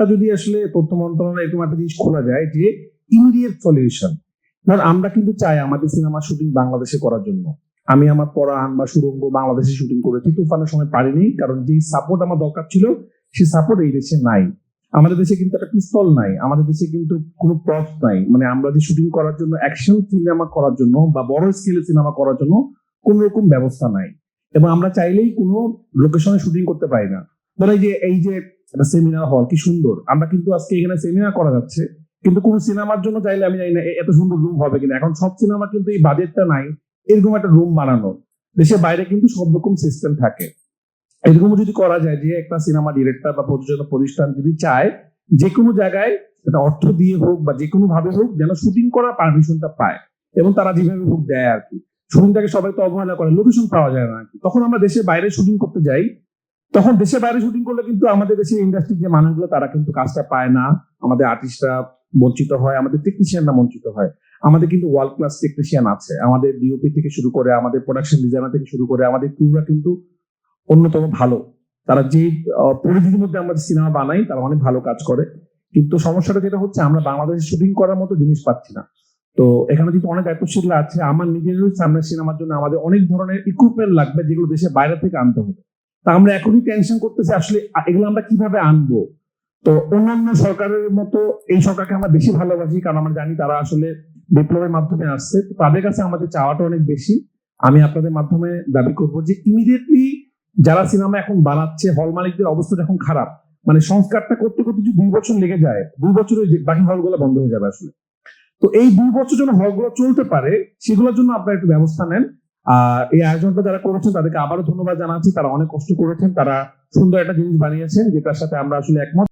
একটা যদি আসলে তথ্য মন্ত্রণালয় এরকম একটা জিনিস খোলা যায় যে ইমিডিয়েট সলিউশন ধর আমরা কিন্তু চাই আমাদের সিনেমা শুটিং বাংলাদেশে করার জন্য। আমি আমার পরাণ বা সুরঙ্গ বাংলাদেশে শুটিং করেছি, তুফানের সময় পারিনি, কারণ যে সাপোর্ট আমার দরকার ছিল, সেই সাপোর্ট এই দেশে নাই। আমাদের দেশে কিন্তু একটা পিস্তল নাই, আমাদের দেশে কিন্তু কোনো প্রপ নাই। মানে আমরা যে শুটিং করার জন্য অ্যাকশন সিনেমা করার জন্য বা বড় স্কেলে সিনেমা করার জন্য কোন রকম ব্যবস্থা নাই। এবং আমরা চাইলেই কোনো লোকেশনে শুটিং করতে পারি না। ধরো এই যে এই যে একটা সেমিনার হল কি সুন্দর। আমরা কিন্তু আজকে এখানে সেমিনার করা যাচ্ছে। কিন্তু কোন সিনেমার জন্য চাইলে আমি জানি না এত সুন্দর রুম হবে কিনা। এখন সব সিনেমা কিন্তু এই বাজেটটা নাই। এরকম একটা রুম বানানো। দেশের বাইরে কিন্তু সব রকম সিস্টেম থাকে। এরকম যদি করা যায় যে একটা সিনেমা ডিরেক্টর বা প্রযোজনা প্রতিষ্ঠান যদি চায়, যে কোনো জায়গায় এটা অর্থ দিয়ে হোক বা যে কোনো ভাবে হোক যেন শুটিং করার পারমিশনটা পায়। এবং তারা যেভাবে হোক দেয় আর কি। শুটিংটাকে সবাই তো অবহেলা করে। লোকেশন পাওয়া যায় না আর কি। তখন আমরা দেশের বাইরে শুটিং করতে যাই। তখন দেশের বাইরে শুটিং করলে কিন্তু আমাদের দেশের ইন্ডাস্ট্রির যে মানুষগুলো, তারা কিন্তু কাজটা পায় না। আমাদের আর্টিস্টরা বঞ্চিত হয়, আমাদের টেকনিশিয়ানরা বঞ্চিত হয়। আমাদের কিন্তু ওয়ার্ল্ড ক্লাস টেকনিশিয়ান আছে। আমাদের ডিওপি থেকে শুরু করে, আমাদের প্রোডাকশন ডিজাইনার থেকে শুরু করে, আমাদের ক্রুরা কিন্তু অন্যতম ভালো। তারা যে পরিধির মধ্যে আমাদের সিনেমা বানাই, তারা অনেক ভালো কাজ করে। কিন্তু সমস্যাটা যেটা হচ্ছে, আমরা বাংলাদেশে শুটিং করার মতো জিনিস পাচ্ছি না। তো এখানে যেহেতু অনেক দায়িত্বশীলরা আছে। আমার নিজেরও সামনের সিনেমার জন্য আমাদের অনেক ধরনের ইকুইপমেন্ট লাগবে, যেগুলো দেশের বাইরে থেকে আনতে হবে। তা আমরা এখনই টেনশন করতেছি, আসলে এগুলো আমরা কীভাবে আনব? তো অন্যান্য সরকারের মতো এই সরকারকে আমরা বেশি ভালোবাসি, কারণ আমরা জানি তারা আসলে বিপ্লবের মাধ্যমে আসছে। তো তাদের কাছে আমাদের চাওয়াটা অনেক বেশি। আমি আপনাদের মাধ্যমে দাবি করব যে ইমিডিয়েটলি যারা সিনেমা এখন বানাচ্ছে হল মালিকদের অবস্থা এখন খারাপ মানে সংস্কারটা করতে করতে যদি দুই বছর লেগে যায়, দুই বছরে বাকি হলগুলো বন্ধ হয়ে যাবে আসলে। তো এই দুই বছর জন্য হলগুলো চলতে পারে, সেগুলোর জন্য আপনারা একটু ব্যবস্থা নেন। এই আয়োজনটা যারা করেছেন, তাদেরকে আবারও ধন্যবাদ জানাচ্ছি। তারা অনেক কষ্ট করেছেন, তারা সুন্দর একটা জিনিস বানিয়েছেন, যেটার সাথে আমরা আসলে একমত।